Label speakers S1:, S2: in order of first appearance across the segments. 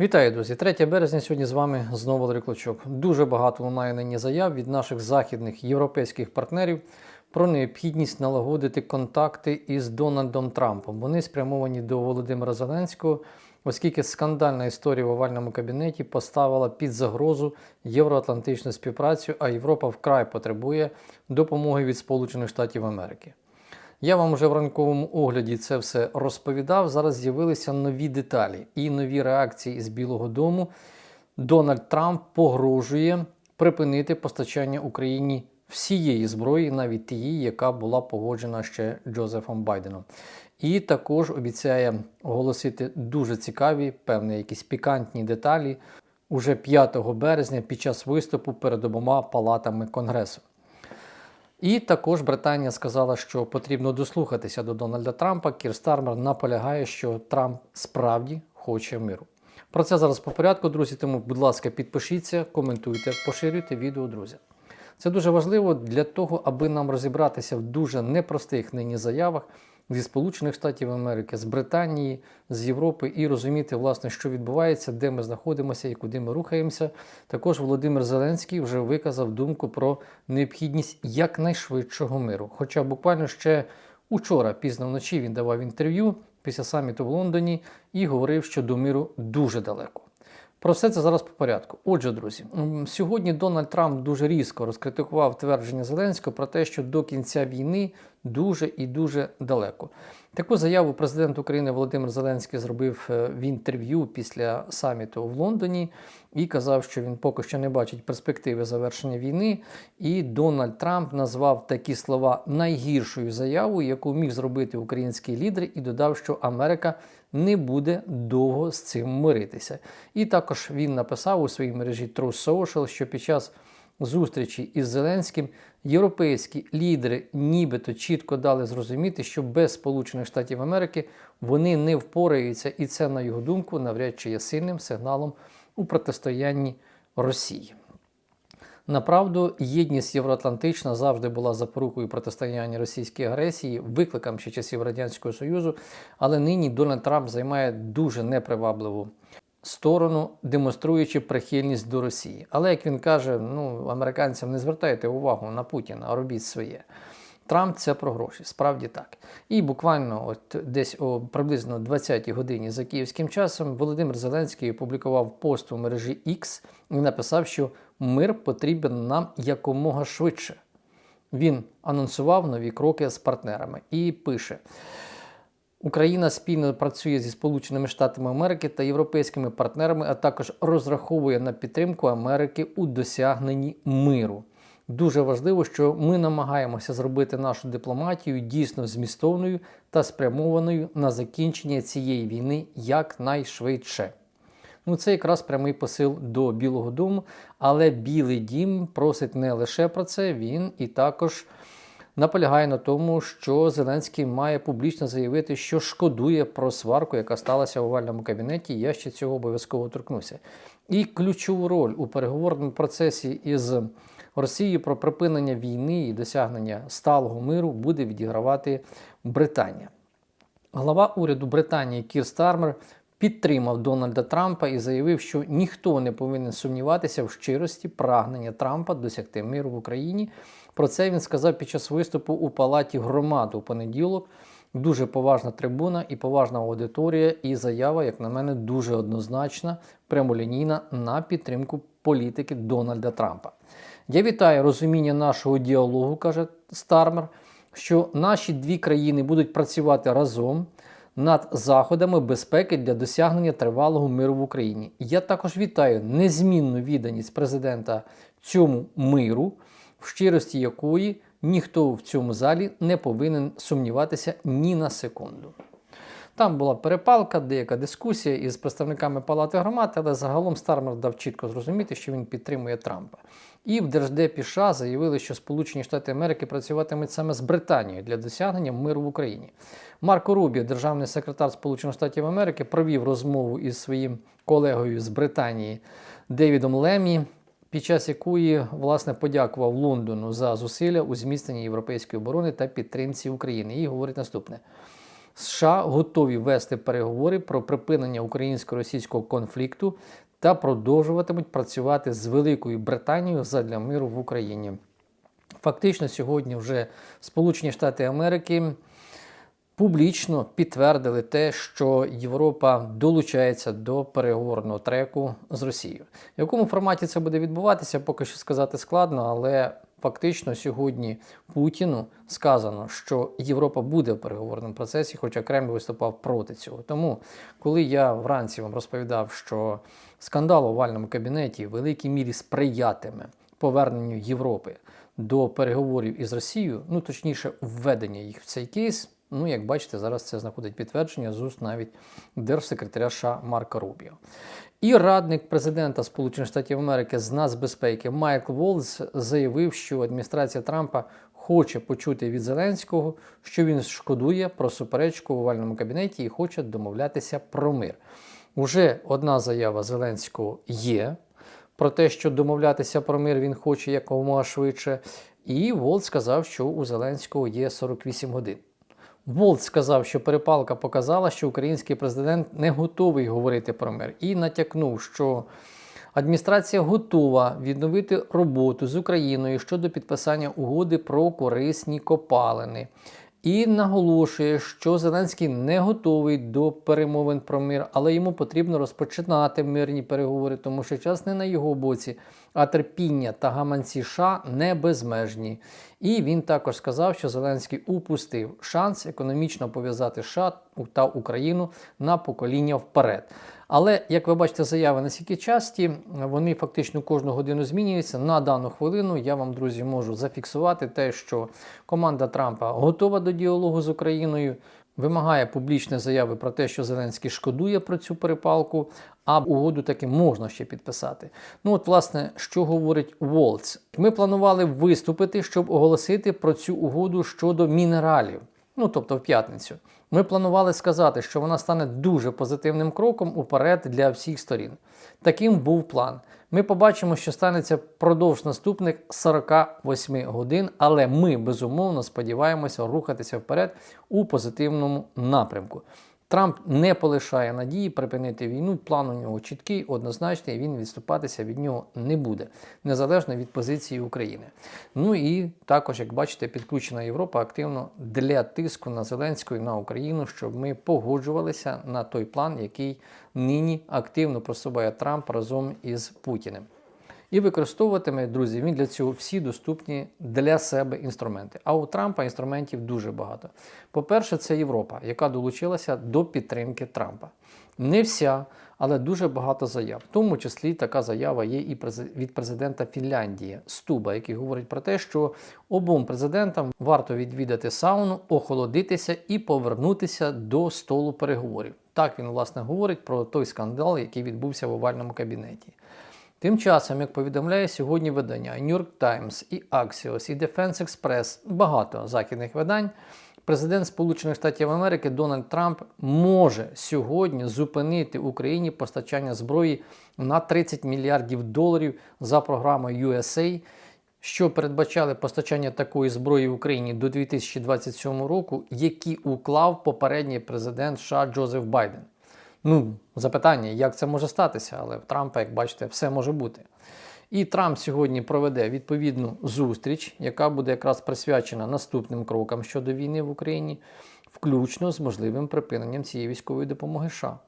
S1: Вітаю, друзі! 3 березня сьогодні з вами знову Валерій Клочок. Дуже багато лунає нині заяв від наших західних європейських партнерів про необхідність налагодити контакти із Дональдом Трампом. Вони спрямовані до Володимира Зеленського, оскільки скандальна історія в овальному кабінеті поставила під загрозу євроатлантичну співпрацю, а Європа вкрай потребує допомоги від Сполучених Штатів Америки. Я вам вже в ранковому огляді це все розповідав. Зараз з'явилися нові деталі і нові реакції із Білого Дому. Дональд Трамп погрожує припинити постачання Україні всієї зброї, навіть тієї, яка була погоджена ще Джозефом Байденом. І також обіцяє оголосити дуже цікаві, певні якісь пікантні деталі уже 5 березня під час виступу перед обома палатами Конгресу. І також Британія сказала, що потрібно дослухатися до Дональда Трампа. Кір Стармер наполягає, що Трамп справді хоче миру. Про це зараз по порядку, друзі. Тому, будь ласка, підпишіться, коментуйте, поширюйте відео, друзі. Це дуже важливо для того, аби нам розібратися в дуже непростих нині заявах зі Сполучених Штатів Америки, з Британії, з Європи і розуміти, власне, що відбувається, де ми знаходимося і куди ми рухаємося. Також Володимир Зеленський вже виказав думку про необхідність якнайшвидшого миру. Хоча буквально ще учора, пізно вночі, він давав інтерв'ю після саміту в Лондоні і говорив, що до миру дуже далеко. Про все це зараз по порядку. Отже, друзі, сьогодні Дональд Трамп дуже різко розкритикував твердження Зеленського про те, що до кінця війни дуже і дуже далеко. Таку заяву президент України Володимир Зеленський зробив е, в інтерв'ю після саміту в Лондоні і казав, що він поки що не бачить перспективи завершення війни. І Дональд Трамп назвав такі слова найгіршою заявою, яку міг зробити український лідер, і додав, що Америка не буде довго з цим миритися. І також він написав у своїй мережі True Social, що під час зустрічі із Зеленським європейські лідери нібито чітко дали зрозуміти, що без Сполучених Штатів Америки вони не впораються, і це, на його думку, навряд чи є сильним сигналом у протистоянні Росії. Направду, єдність євроатлантична завжди була запорукою протистояння російській агресії, викликам ще часів Радянського Союзу, але нині Дональд Трамп займає дуже непривабливу сторону, демонструючи прихильність до Росії. Але як він каже, ну американцям не звертайте увагу на Путіна, а робіть своє. Трамп це про гроші, справді так. І буквально, от десь о приблизно 20-й годині за київським часом, Володимир Зеленський опублікував пост у мережі X і написав, що мир потрібен нам якомога швидше. Він анонсував нові кроки з партнерами і пише. Україна спільно працює зі Сполученими Штатами Америки та європейськими партнерами, а також розраховує на підтримку Америки у досягненні миру. Дуже важливо, що ми намагаємося зробити нашу дипломатію дійсно змістовною та спрямованою на закінчення цієї війни якнайшвидше. Ну, це якраз прямий посил до Білого Дому, але Білий Дім просить не лише про це, він і також наполягає на тому, що Зеленський має публічно заявити, що шкодує про сварку, яка сталася в овальному кабінеті. Я ще цього обов'язково торкнуся. І ключову роль у переговорному процесі із Росією про припинення війни і досягнення сталого миру буде відігравати Британія. Глава уряду Британії Кір Стармер підтримав Дональда Трампа і заявив, що ніхто не повинен сумніватися в щирості прагнення Трампа досягти миру в Україні. Про це він сказав під час виступу у палаті громад у понеділок. Дуже поважна трибуна і поважна аудиторія, і заява, як на мене, дуже однозначна, прямолінійна на підтримку політики Дональда Трампа. Я вітаю розуміння нашого діалогу, каже Стармер, що наші дві країни будуть працювати разом над заходами безпеки для досягнення тривалого миру в Україні. Я також вітаю незмінну відданість президента цьому миру, в щирості якої ніхто в цьому залі не повинен сумніватися ні на секунду. Там була перепалка, деяка дискусія із представниками Палати громад, але загалом Стармер дав чітко зрозуміти, що він підтримує Трампа. І в Держдепі США заявили, що Сполучені Штати Америки працюватимуть саме з Британією для досягнення миру в Україні. Марко Рубіо, державний секретар Сполучених Штатів Америки, провів розмову із своїм колегою з Британії Девідом Лемі, під час якої власне подякував Лондону за зусилля у зміцненні європейської оборони та підтримці України. І говорить наступне. США готові вести переговори про припинення українсько-російського конфлікту та продовжуватимуть працювати з Великою Британією задля миру в Україні. Фактично, сьогодні вже Сполучені Штати Америки публічно підтвердили те, що Європа долучається до переговорного треку з Росією. В якому форматі це буде відбуватися, поки що сказати складно, але фактично сьогодні Путіну сказано, що Європа буде в переговорному процесі, хоча Кремль виступав проти цього. Тому, коли я вранці вам розповідав, що скандал у овальному кабінеті в великій мірі сприятиме поверненню Європи до переговорів із Росією, ну точніше, введення їх в цей кейс. Ну, як бачите, зараз це знаходить підтвердження з уст навіть держсекретаря США Марка Рубіо. І радник президента Сполучених Штатів Америки з нацбезпеки Майкл Волз заявив, що адміністрація Трампа хоче почути від Зеленського, що він шкодує про суперечку в овальному кабінеті і хоче домовлятися про мир. Уже одна заява Зеленського є про те, що домовлятися про мир він хоче якомога швидше. І Волт сказав, що у Зеленського є 48 годин. Волт сказав, що перепалка показала, що український президент не готовий говорити про мир, і натякнув, що адміністрація готова відновити роботу з Україною щодо підписання угоди про корисні копалини. І наголошує, що Зеленський не готовий до перемовин про мир, але йому потрібно розпочинати мирні переговори, тому що час не на його боці, а терпіння та гаманці США не безмежні. І він також сказав, що Зеленський упустив шанс економічно пов'язати США та Україну на покоління вперед. Але як ви бачите, заяви настільки часті, вони фактично кожну годину змінюються. На дану хвилину я вам, друзі, можу зафіксувати те, що команда Трампа готова до діалогу з Україною. Вимагає публічної заяви про те, що Зеленський шкодує про цю перепалку, а угоду таки можна ще підписати. Ну от, власне, що говорить Волц? Ми планували виступити, щоб оголосити про цю угоду щодо мінералів. Ну тобто в п'ятницю. Ми планували сказати, що вона стане дуже позитивним кроком уперед для всіх сторін. Таким був план. Ми побачимо, що станеться впродовж наступних 48 годин, але ми безумовно сподіваємося рухатися вперед у позитивному напрямку. Трамп не полишає надії припинити війну. План у нього чіткий, однозначний. Він відступатися від нього не буде, незалежно від позиції України. Ну і також, як бачите, підключена Європа активно для тиску на Зеленського і на Україну, щоб ми погоджувалися на той план, який нині активно просуває Трамп разом із Путіним. І використовуватиме, друзі, він для цього всі доступні для себе інструменти. А у Трампа інструментів дуже багато. По-перше, це Європа, яка долучилася до підтримки Трампа. Не вся, але дуже багато заяв. В тому числі така заява є і від президента Фінляндії Стуба, який говорить про те, що обом президентам варто відвідати сауну, охолодитися і повернутися до столу переговорів. Так він власне говорить про той скандал, який відбувся в овальному кабінеті. Тим часом, як повідомляє сьогодні видання New York Times, і Axios, і Defense Express, багато західних видань, президент Сполучених Штатів Америки Дональд Трамп може сьогодні зупинити Україні постачання зброї на 30 мільярдів доларів за програмою USA, що передбачали постачання такої зброї Україні до 2027 року, які уклав попередній президент США Джозеф Байден. Ну, запитання, як це може статися, але в Трампа, як бачите, все може бути. І Трамп сьогодні проведе відповідну зустріч, яка буде якраз присвячена наступним крокам щодо війни в Україні, включно з можливим припиненням цієї військової допомоги США.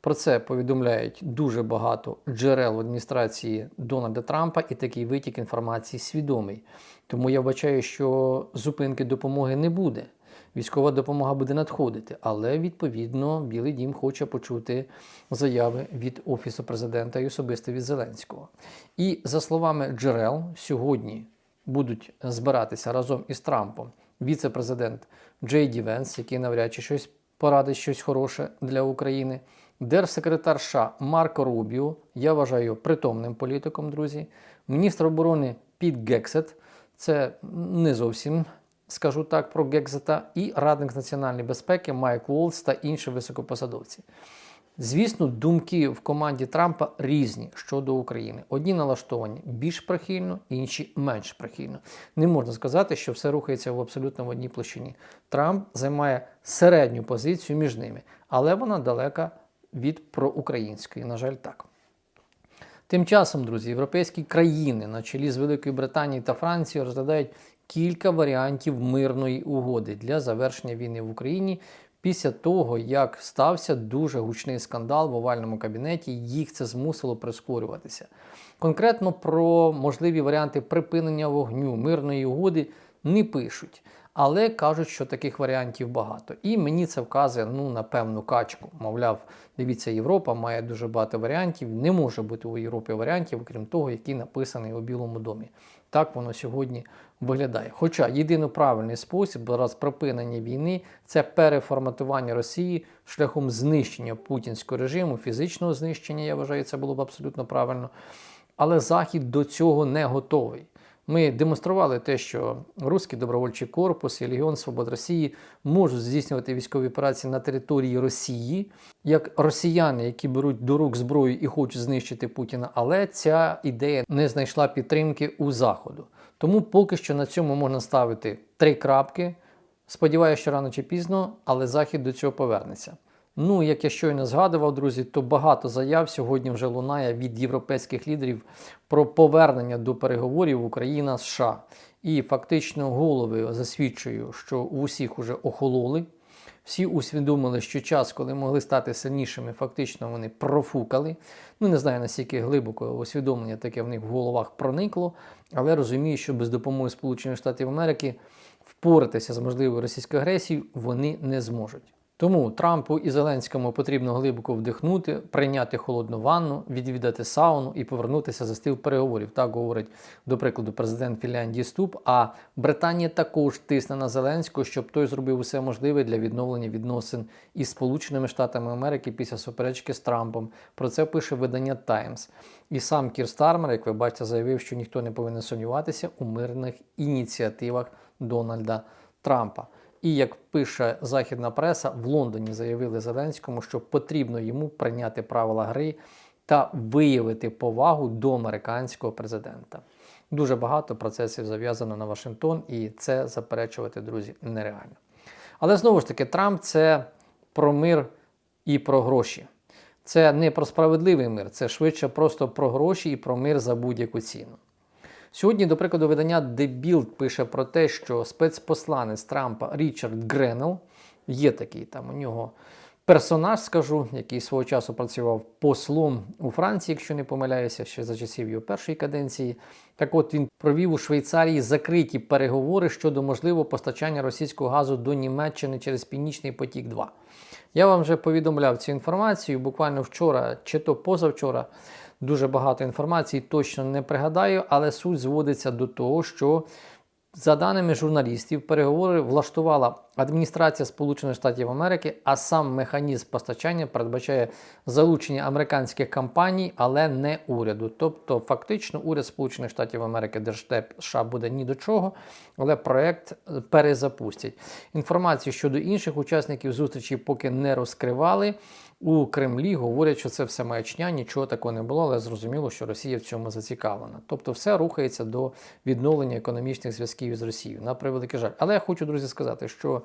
S1: Про це повідомляють дуже багато джерел в адміністрації Дональда Трампа, і такий витік інформації свідомий. Тому я вбачаю, що зупинки допомоги не буде військова допомога буде надходити, але відповідно Білий Дім хоче почути заяви від Офісу президента і особисто від Зеленського. І за словами джерел, сьогодні будуть збиратися разом із Трампом віце-президент Джей Ді Венс, який навряд чи щось порадить щось хороше для України. Держсекретар США Марко Рубіо, я вважаю притомним політиком, друзі. Міністр оборони Піт Гексет, це не зовсім скажу так, про Гекзета, і радник з національної безпеки Майк Уолс та інші високопосадовці. Звісно, думки в команді Трампа різні щодо України. Одні налаштовані більш прихильно, інші менш прихильно. Не можна сказати, що все рухається в абсолютно в одній площині. Трамп займає середню позицію між ними, але вона далека від проукраїнської. На жаль, так. Тим часом, друзі, європейські країни на чолі з Великою Британією та Францією розглядають кілька варіантів мирної угоди для завершення війни в Україні після того, як стався дуже гучний скандал в овальному кабінеті, їх це змусило прискорюватися. Конкретно про можливі варіанти припинення вогню мирної угоди не пишуть. Але кажуть, що таких варіантів багато. І мені це вказує ну, на певну качку. Мовляв, дивіться, Європа має дуже багато варіантів. Не може бути у Європі варіантів, окрім того, який написаний у Білому домі. Так воно сьогодні виглядає. Хоча єдино правильний спосіб зараз припинення війни це переформатування Росії шляхом знищення путінського режиму, фізичного знищення, я вважаю, це було б абсолютно правильно. Але Захід до цього не готовий. Ми демонстрували те, що Руський добровольчий корпус і Легіон Свобод Росії можуть здійснювати військові операції на території Росії як росіяни, які беруть до рук зброю і хочуть знищити Путіна. Але ця ідея не знайшла підтримки у Заходу. Тому поки що на цьому можна ставити три крапки. Сподіваюся, що рано чи пізно, але Захід до цього повернеться. Ну, як я щойно згадував, друзі, то багато заяв сьогодні вже лунає від європейських лідерів про повернення до переговорів Україна США. І фактично голови засвідчую, що у всіх уже охололи. Всі усвідомили, що час, коли могли стати сильнішими, фактично вони профукали. Ну, не знаю, наскільки глибоко усвідомлення таке в них в головах проникло, але розумію, що без допомоги Сполучених Штатів Америки впоратися з можливою російською агресією вони не зможуть. Тому Трампу і Зеленському потрібно глибоко вдихнути, прийняти холодну ванну, відвідати сауну і повернутися за стіл переговорів. Так говорить, до прикладу, президент Фінляндії Ступ. А Британія також тисне на Зеленського, щоб той зробив усе можливе для відновлення відносин із Сполученими Штатами Америки після суперечки з Трампом. Про це пише видання Times. І сам Кір Стармер, як ви бачите, заявив, що ніхто не повинен сумніватися у мирних ініціативах Дональда Трампа. І як пише західна преса, в Лондоні заявили Зеленському, що потрібно йому прийняти правила гри та виявити повагу до американського президента. Дуже багато процесів зав'язано на Вашингтон, і це заперечувати, друзі, нереально. Але знову ж таки, Трамп це про мир і про гроші. Це не про справедливий мир, це швидше просто про гроші і про мир за будь-яку ціну. Сьогодні, до прикладу, видання The Bild пише про те, що спецпосланець Трампа Річард Гренел, є такий там у нього персонаж, скажу, який свого часу працював послом у Франції, якщо не помиляюся, ще за часів його першої каденції. Так от він провів у Швейцарії закриті переговори щодо можливого постачання російського газу до Німеччини через Північний потік. 2 я вам вже повідомляв цю інформацію буквально вчора чи то позавчора дуже багато інформації, точно не пригадаю, але суть зводиться до того, що за даними журналістів, переговори влаштувала адміністрація Сполучених Штатів Америки, а сам механізм постачання передбачає залучення американських компаній, але не уряду. Тобто, фактично, уряд Сполучених Штатів Америки, Держдеп США буде ні до чого, але проект перезапустять. Інформацію щодо інших учасників зустрічі поки не розкривали. У Кремлі говорять, що це все маячня, нічого такого не було, але зрозуміло, що Росія в цьому зацікавлена. Тобто, все рухається до відновлення економічних зв'язків із Росією на превеликий жаль. Але я хочу, друзі, сказати, що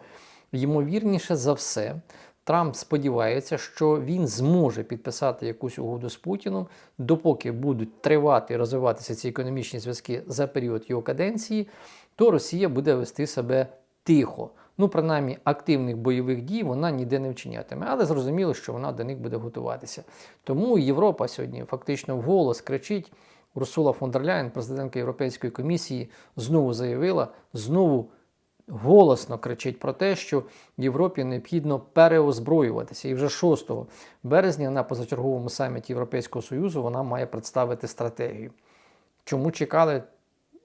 S1: ймовірніше за все. Трамп сподівається, що він зможе підписати якусь угоду з Путіном, допоки будуть тривати і розвиватися ці економічні зв'язки за період його каденції, то Росія буде вести себе тихо. Ну, принаймні, активних бойових дій вона ніде не вчинятиме, але зрозуміло, що вона до них буде готуватися. Тому Європа сьогодні фактично вголос кричить. Урсула фон дер Ляєн, президентка Європейської комісії, знову заявила, знову голосно кричить про те, що Європі необхідно переозброюватися. І вже 6 березня на позачерговому саміті Європейського Союзу вона має представити стратегію. Чому чекали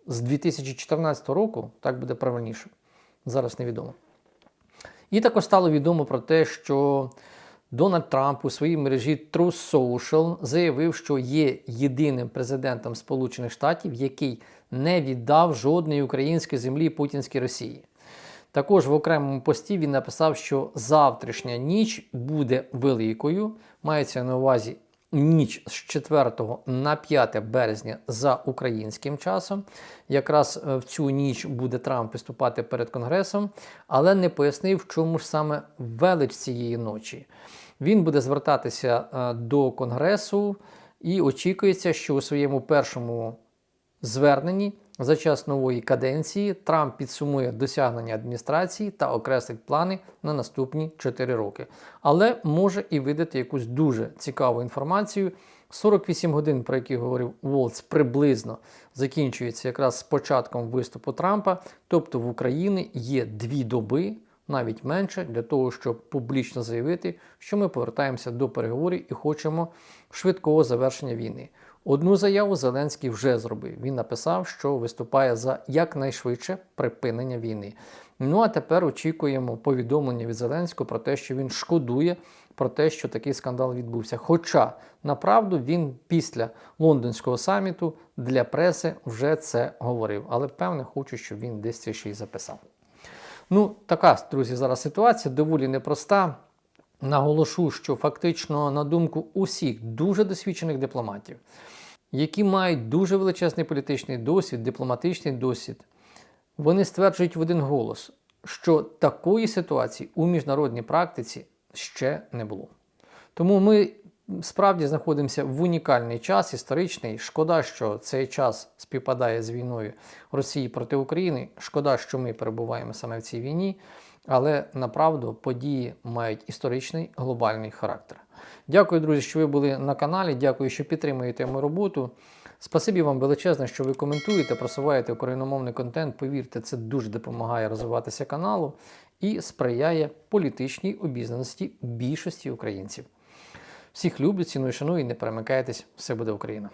S1: з 2014 року, так буде правильніше. Зараз невідомо. І також стало відомо про те, що Дональд Трамп у своїй мережі Truth Social заявив, що є єдиним президентом Сполучених Штатів, який не віддав жодної української землі Путінській Росії. Також в окремому пості він написав, що завтрашня ніч буде великою, Мається на увазі ніч з 4 на 5 березня за українським часом. Якраз е, в цю ніч буде Трамп виступати перед Конгресом, але не пояснив, в чому ж саме велич цієї ночі. Він буде звертатися е, до Конгресу і очікується, що у своєму першому зверненні за час нової каденції Трамп підсумує досягнення адміністрації та окреслить плани на наступні 4 роки. Але може і видати якусь дуже цікаву інформацію. 48 годин, про які говорив Волц, приблизно закінчується якраз з початком виступу Трампа. Тобто в Україні є дві доби, навіть менше, для того, щоб публічно заявити, що ми повертаємося до переговорів і хочемо швидкого завершення війни. Одну заяву Зеленський вже зробив. Він написав, що виступає за якнайшвидше припинення війни. Ну а тепер очікуємо повідомлення від Зеленського про те, що він шкодує про те, що такий скандал відбувся. Хоча направду він після лондонського саміту для преси вже це говорив. Але певне, хочу, щоб він десь це ще й записав. Ну, така, друзі, зараз ситуація доволі непроста. Наголошу, що фактично, на думку усіх дуже досвідчених дипломатів, які мають дуже величезний політичний досвід, дипломатичний досвід, вони стверджують в один голос, що такої ситуації у міжнародній практиці ще не було. Тому ми справді знаходимося в унікальний час історичний. Шкода, що цей час співпадає з війною Росії проти України. Шкода, що ми перебуваємо саме в цій війні. Але направду події мають історичний глобальний характер. Дякую, друзі, що ви були на каналі. Дякую, що підтримуєте мою роботу. Спасибі вам величезне, що ви коментуєте, просуваєте україномовний контент. Повірте, це дуже допомагає розвиватися каналу і сприяє політичній обізнаності більшості українців. Всіх люблю, ціную, шаную і не перемикайтесь, все буде Україна!